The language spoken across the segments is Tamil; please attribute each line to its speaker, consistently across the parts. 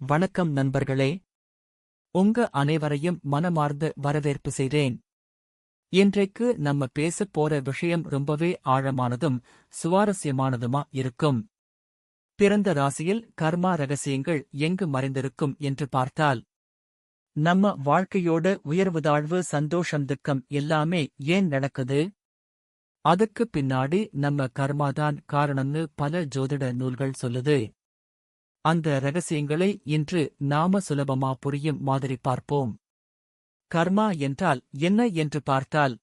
Speaker 1: வணக்கம் நண்பர்களே. உங்க அனைவரையும் மனமார்ந்த வரவேற்பு செய்தேன். இன்றைக்கு நம்ம பேசப் போற விஷயம் ரொம்பவே ஆழமானதும் சுவாரஸ்யமானதுமா இருக்கும். பிறந்த ராசியில் கர்மா ரகசியங்கள் எங்கு மறைந்திருக்கும் என்று பார்த்தால் நம்ம வாழ்க்கையோட உயர்வு தாழ்வு சந்தோஷம் துக்கம் எல்லாமே ஏன் நடக்குது? அதுக்கு பின்னாடி நம்ம கர்மாதான் காரணம்னு பல ஜோதிட நூல்கள் சொல்லுது. அந்த ரகசியங்களை இன்று நாம சுலபமா புரியும் மாதிரி பார்ப்போம். கர்மா என்றால் என்ன என்று பார்த்தால்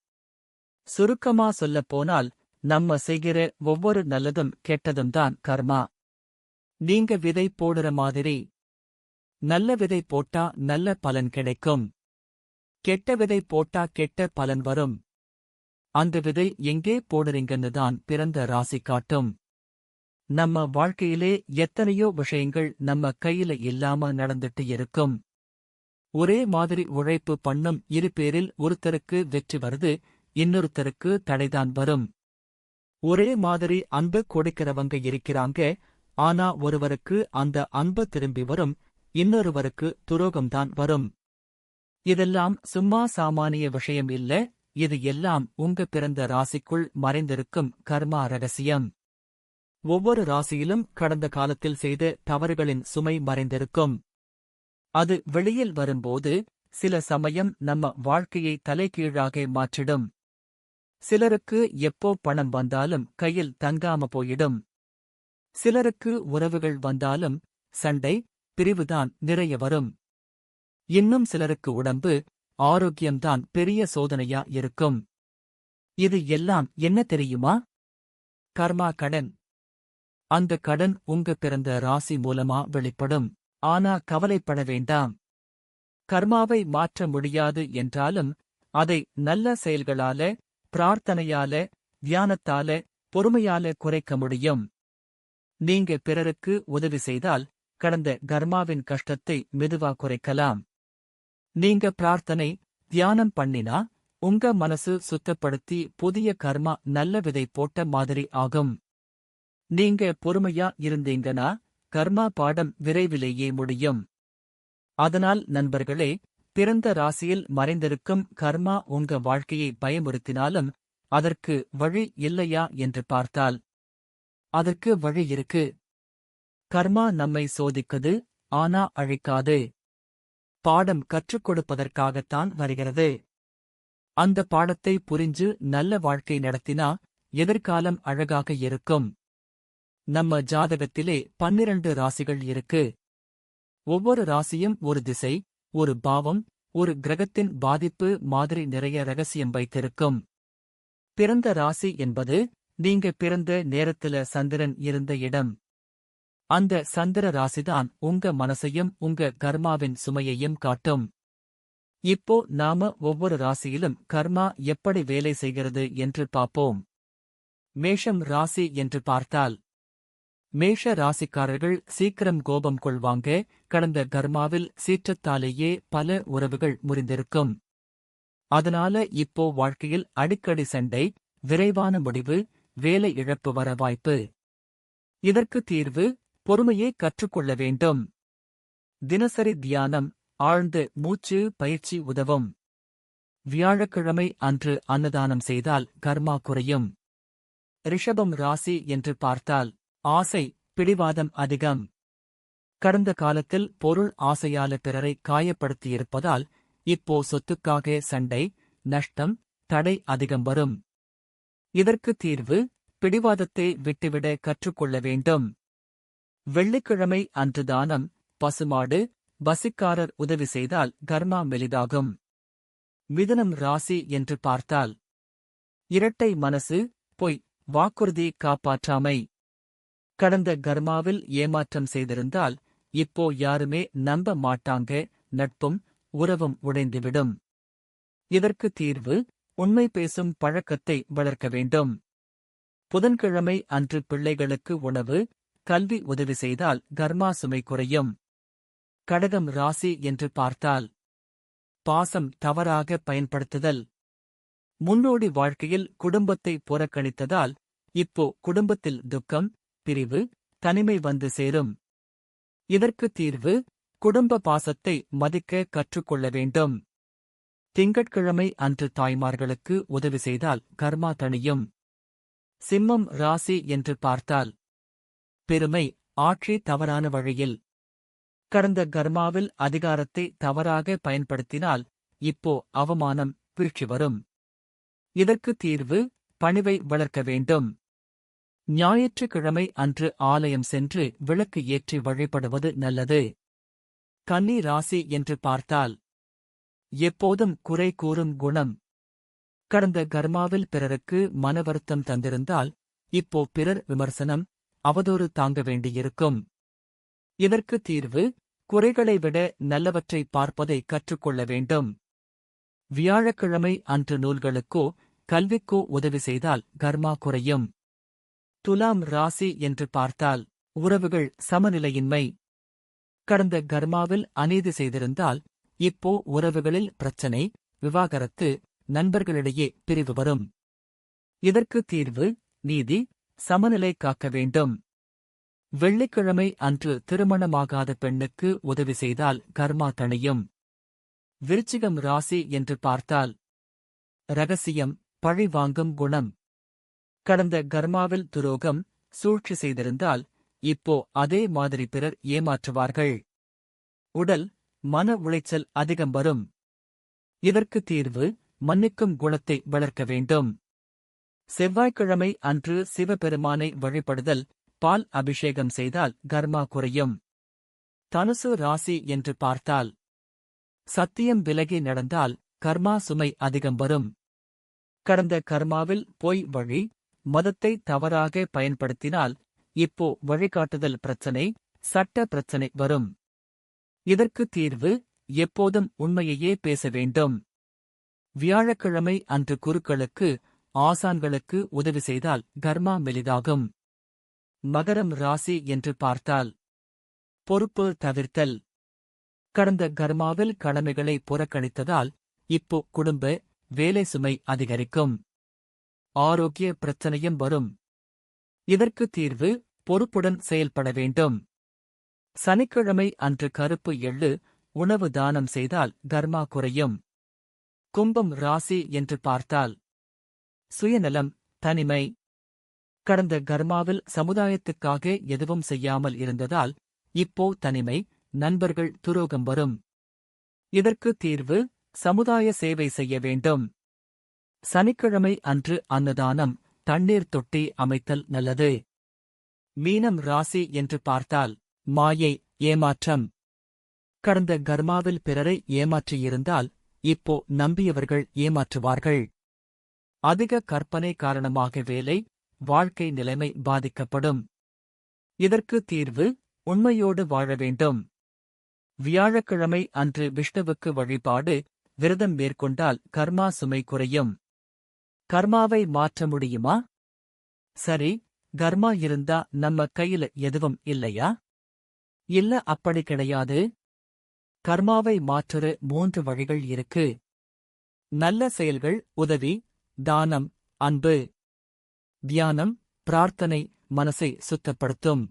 Speaker 1: சுருக்கமா சொல்லப் போனால் நம்ம செய்கிற ஒவ்வொரு நல்லதும் கெட்டதும் தான் கர்மா. நீங்க விதை போடுற மாதிரி நல்ல விதை போட்டா நல்ல பலன் கிடைக்கும். கெட்ட விதை போட்டா கெட்ட பலன் வரும். அந்த விதை எங்கே போடுறீங்கன்னு தான் பிறந்த ராசி காட்டும். நம்ம வாழ்க்கையிலே எத்தனையோ விஷயங்கள் நம்ம கையில இல்லாம நடந்துட்டு இருக்கும். ஒரே மாதிரி உழைப்பு பண்ணும் இரு பேரில் ஒருத்தருக்கு வெற்றி வருது இன்னொருத்தருக்கு தடைதான் வரும். ஒரே மாதிரி அன்பு கொடுக்கிறவங்க இருக்கிறாங்க ஆனா ஒருவருக்கு அந்த அன்பு திரும்பி வரும் இன்னொருவருக்கு துரோகம்தான் வரும். இதெல்லாம் சும்மா சாமானிய விஷயம் இல்ல இது எல்லாம் உங்க பிறந்த ராசிக்குள் மறைந்திருக்கும் கர்மா ரகசியம். ஒவ்வொரு ராசியிலும் கடந்த காலத்தில் செய்த தவறுகளின் சுமை மறைந்திருக்கும். அது வெளியில் வரும்போது சில சமயம் நம்ம வாழ்க்கையை தலைகீழாக மாற்றிடும். சிலருக்கு எப்போ பணம் வந்தாலும் கையில் தங்காம போயிடும். சிலருக்கு உறவுகள் வந்தாலும் சண்டை பிரிவுதான் நிறைய வரும். இன்னும் சிலருக்கு உடம்பு ஆரோக்கியம்தான் பெரிய சோதனையா இருக்கும். இது எல்லாம் என்ன தெரியுமா? கர்மா கடன். அந்த கடன் உங்க பிறந்த ராசி மூலமா வெளிப்படும். ஆனா கவலைப்பட வேண்டாம். கர்மாவை மாற்ற முடியாது என்றாலும் அதை நல்ல செயல்களால பிரார்த்தனையால தியானத்தால பொறுமையால குறைக்க முடியும். நீங்க பிறருக்கு உதவி செய்தால் கடந்த கர்மாவின் கஷ்டத்தை மெதுவா குறைக்கலாம். நீங்க பிரார்த்தனை தியானம் பண்ணினா உங்க மனசு சுத்தப்படுத்தி புதிய கர்மா நல்ல விதை போட்ட மாதிரி ஆகும். நீங்க பொறுமையா இருந்தீங்கன்னா கர்மா பாடம் விரைவிலேயே முடியும். அதனால் நண்பர்களே பிறந்த ராசியில் மறைந்திருக்கும் கர்மா உங்க வாழ்க்கையை பயமுறுத்தினாலும் அதற்கு வழி இல்லையா என்று பார்த்தால் அதற்கு வழி இருக்கு. கர்மா நம்மை சோதிக்குது ஆனா அழிக்காது. பாடம் கற்றுக் கொடுப்பதற்காகத்தான் வருகிறது. அந்த பாடத்தை புரிஞ்சு நல்ல வாழ்க்கை நடத்தினா எதிர்காலம் அழகாக இருக்கும். நம்ம ஜாதகத்திலே பன்னிரண்டு ராசிகள் இருக்கு. ஒவ்வொரு ராசியும் ஒரு திசை ஒரு பாவம் ஒரு கிரகத்தின் பாதிப்பு மாதிரி நிறைய ரகசியம் வைத்திருக்கும். பிறந்த ராசி என்பது நீங்க பிறந்த நேரத்துல சந்திரன் இருந்த இடம். அந்த சந்திர ராசிதான் உங்க மனசையும் உங்க கர்மாவின் சுமையையும் காட்டும். இப்போ நாம ஒவ்வொரு ராசியிலும் கர்மா எப்படி வேலை செய்கிறது என்று பார்ப்போம். மேஷம் ராசி என்று பார்த்தால் மேஷ ராசிக்காரர்கள் சீக்கிரம் கோபம் கொள்வாங்க. கடந்த கர்மாவில் சீற்றத்தாலேயே பல உறவுகள் முறிந்திருக்கும். அதனால இப்போ வாழ்க்கையில் அடிக்கடி சண்டை விரைவான முடிவு வேலை இழப்பு வர வாய்ப்பு. இதற்கு தீர்வு பொறுமையே கற்றுக்கொள்ள வேண்டும். தினசரி தியானம் ஆழ்ந்து மூச்சு பயிற்சி உதவும். வியாழக்கிழமை அன்று அன்னதானம் செய்தால் கர்மா குறையும். ரிஷபம் ராசி என்று பார்த்தால் ஆசை பிடிவாதம் அதிகம். கடந்த காலத்தில் பொருள் ஆசையால பிறரை காயப்படுத்தியிருப்பதால் இப்போ சொத்துக்காக சண்டை நஷ்டம் தடை அதிகம் வரும். இதற்கு தீர்வு பிடிவாதத்தை விட்டுவிட கற்றுக்கொள்ள வேண்டும். வெள்ளிக்கிழமை அன்று தானம் பசுமாடு பசிக்காரர் உதவி செய்தால் கர்மா மெலிதாகும். மிதனம் ராசி என்று பார்த்தால் இரட்டை மனசு பொய் வாக்குறுதி காப்பாற்றாமை. கடந்த கர்மாவில் ஏமாற்றம் செய்திருந்தால் இப்போ யாருமே நம்ப மாட்டாங்க நட்பும் உறவும் உடைந்துவிடும். இதற்கு தீர்வு உண்மை பேசும் பழக்கத்தை வளர்க்க வேண்டும். புதன்கிழமை அன்று பிள்ளைகளுக்கு உணவு கல்வி உதவி செய்தால் கர்மா சுமை குறையும். கடகம் ராசி என்று பார்த்தால் பாசம் தவறாக பயன்படுத்துதல். முன்னோடி வாழ்க்கையில் குடும்பத்தை புறக்கணித்ததால் இப்போ குடும்பத்தில் துக்கம் பிரிவு தனிமை வந்து சேரும். இதற்கு தீர்வு குடும்ப பாசத்தை மதிக்க கற்றுக்கொள்ள வேண்டும். திங்கட்கிழமை அன்று தாய்மார்களுக்கு உதவி செய்தால் கர்மா தணியும். சிம்மம் ராசி என்று பார்த்தால் பெருமை ஆட்சி தவறான வழியில். கடந்த கர்மாவில் அதிகாரத்தை தவறாக பயன்படுத்தினால் இப்போ அவமானம் வீழ்ச்சி வரும். இதற்கு தீர்வு பணிவை வளர்க்க வேண்டும். ஞாயிற்றுக்கிழமை அன்று ஆலயம் சென்று விளக்கு ஏற்றி வழிபடுவது நல்லது. கன்னி ராசி என்று பார்த்தால் எப்போதும் குறை கூறும் குணம். கடந்த கர்மாவில் பிறருக்கு மன வருத்தம் தந்திருந்தால் இப்போ பிறர் விமர்சனம் அவதூறு தாங்க வேண்டியிருக்கும். இதற்கு தீர்வு குறைகளை விட நல்லவற்றை பார்ப்பதை கற்றுக்கொள்ள வேண்டும். வியாழக்கிழமை அன்று நூல்களுக்கோ கல்விக்கோ உதவி செய்தால் கர்மா குறையும். துலாம் ராசி என்று பார்த்தால் உறவுகள் சமநிலையின்மை. கடந்த கர்மாவில் அநீதி செய்திருந்தால் இப்போ உறவுகளில் பிரச்சனை விவாகரத்து நண்பர்களிடையே பிரிவு வரும். இதற்கு தீர்வு நீதி சமநிலை காக்க வேண்டும். வெள்ளிக்கிழமை அன்று திருமணமாகாத பெண்ணுக்கு உதவி செய்தால் கர்மா தணியும். விருச்சிகம் ராசி என்று பார்த்தால் ரகசியம் பழி வாங்கும் குணம். கடந்த கர்மாவில் துரோகம் சூழ்ச்சி செய்திருந்தால் இப்போ அதே மாதிரி பிறர் ஏமாற்றுவார்கள். உடல் மன உளைச்சல் அதிகம் வரும். இதற்கு தீர்வு மன்னிக்கும் குணத்தை வளர்க்க வேண்டும். செவ்வாய்க்கிழமை அன்று சிவபெருமானை வழிபடுதல் பால் அபிஷேகம் செய்தால் கர்மா குறையும். தனுசு ராசி என்று பார்த்தால் சத்தியம் விலகி நடந்தால் கர்மா சுமை அதிகம் வரும். கடந்த கர்மாவில் பொய் வழி மதத்தை தவறாக பயன்படுத்தினால் இப்போ வழிகாட்டுதல் பிரச்சனை சட்ட பிரச்சனை வரும். இதற்கு தீர்வு எப்போதும் உண்மையையே பேச வேண்டும். வியாழக்கிழமை அன்று குருக்களுக்கு ஆசான்களுக்கு உதவி செய்தால் கர்மா மெலிதாகும். மகரம் ராசி என்று பார்த்தால் பொறுப்பு தவிர்த்தல். கடந்த கர்மாவில் கடமைகளை புறக்கணித்ததால் இப்போ குடும்ப வேலை சுமை அதிகரிக்கும். ஆரோக்கிய பிரச்சனையும் வரும். இதற்கு தீர்வு பொறுப்புடன் செயல்பட வேண்டும். சனிக்கிழமை அன்று கருப்பு எள்ளு உணவு தானம் செய்தால் கர்மா குறையும். கும்பம் ராசி என்று பார்த்தால் சுயநலம் தனிமை. கடந்த கர்மாவில் சமுதாயத்துக்காக எதுவும் செய்யாமல் இருந்ததால் இப்போ தனிமை நண்பர்கள் துரோகம் வரும். இதற்கு தீர்வு சமுதாய சேவை செய்ய வேண்டும். சனிக்கிழமை அன்று அன்னதானம் தண்ணீர் தொட்டி அமைத்தல் நல்லது. மீனம் ராசி என்று பார்த்தால் மாயை ஏமாற்றம். கடந்த கர்மாவில் பிறரை ஏமாற்றியிருந்தால் இப்போ நம்பியவர்கள் ஏமாற்றுவார்கள். அதிக கற்பனை காரணமாக வேலை வாழ்க்கை நிலைமை பாதிக்கப்படும். இதற்கு தீர்வு உண்மையோடு வாழ வேண்டும். வியாழக்கிழமை அன்று விஷ்ணுவுக்கு வழிபாடு விரதம் மேற்கொண்டால் கர்மா சுமை குறையும். கர்மாவை மாற்ற முடியுமா? சரி கர்மா இருந்தா நம்ம கையில எதுவும் இல்லையா? இல்ல அப்படி கிடையாது. கர்மாவை மாற்றுற மூன்று வழிகள் இருக்கு. நல்ல செயல்கள் உதவி தானம் அன்பு. தியானம் பிரார்த்தனை மனசை சுத்தப்படுத்தும்.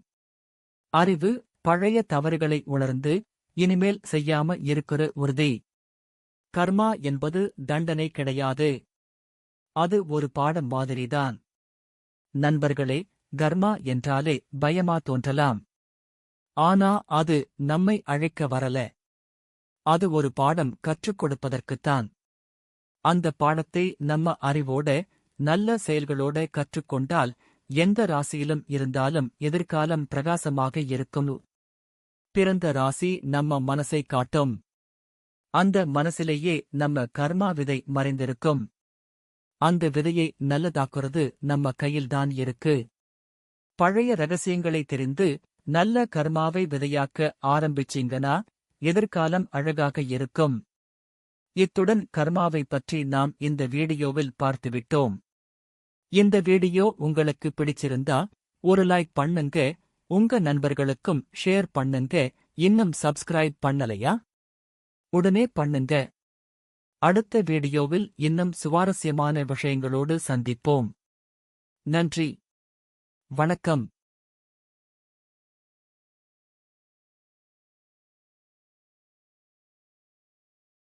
Speaker 1: அறிவு பழைய தவறுகளை உணர்ந்து இனிமேல் செய்யாம இருக்கிற உறுதி. கர்மா என்பது தண்டனை கிடையாது. அது ஒரு பாடம் மாதிரிதான். நண்பர்களே கர்மா என்றாலே பயமா தோன்றலாம். ஆனா அது நம்மை அழைக்க வரல. அது ஒரு பாடம் கற்றுக் கொடுப்பதற்குத்தான். அந்த பாடத்தை நம்ம அறிவோட நல்ல செயல்களோட கற்றுக்கொண்டால் எந்த ராசியிலும் இருந்தாலும் எதிர்காலம் பிரகாசமாக இருக்கும். பிறந்த ராசி நம்ம மனசை காட்டும். அந்த மனசிலேயே நம்ம கர்மா விதை மறைந்திருக்கும். அந்த விதையை நல்லதாக்குறது நம்ம கையில்தான் இருக்கு. பழைய ரகசியங்களை தெரிந்து நல்ல கர்மாவை விதையாக்க ஆரம்பிச்சீங்கன்னா எதிர்காலம் அழகாக இருக்கும். இத்துடன் கர்மாவை பற்றி நாம் இந்த வீடியோவில் பார்த்துவிட்டோம். இந்த வீடியோ உங்களுக்கு பிடிச்சிருந்தா ஒரு லைக் பண்ணுங்க உங்க நண்பர்களுக்கும் ஷேர் பண்ணுங்க இன்னும் சப்ஸ்கிரைப் பண்ணலையா? உடனே பண்ணுங்க. அடுத்த வீடியோவில் இன்னும் சுவாரஸ்யமான விஷயங்களோடு சந்திப்போம். நன்றி. வணக்கம்.